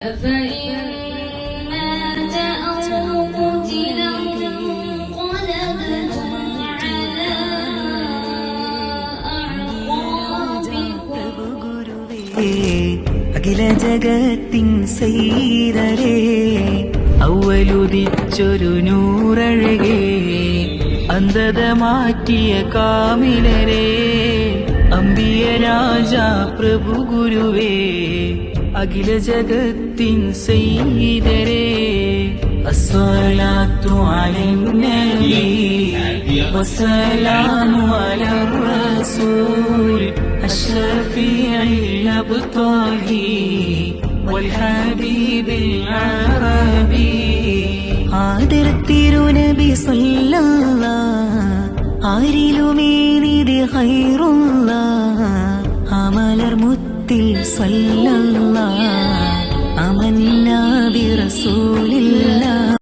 أفإن مات أو قتل انقلبتم على أعقابكم അഖില ജഗത്തിൻ സൈതരേ ഔവലുദിച്ചൊരു നൂറഴകേ അന്ധത മാറ്റിയ കാമിലരേ അമ്പിയ രാജ പ്രഭു ഗുരുവേ അഖില ജഗത്തിൻ സൈതരേ അസ്സലാത്തു അലൈനബി والسلام على الرسول الشفيع الأبطالي والحبيب العربي ആദരത്തിരുനബി സല്ലല്ല ആരിലുമേനിത് ഹൈറുള്ള അമലർ മുത്തിൽ സല്ലല്ല അമന്നാ ബിറസൂൽ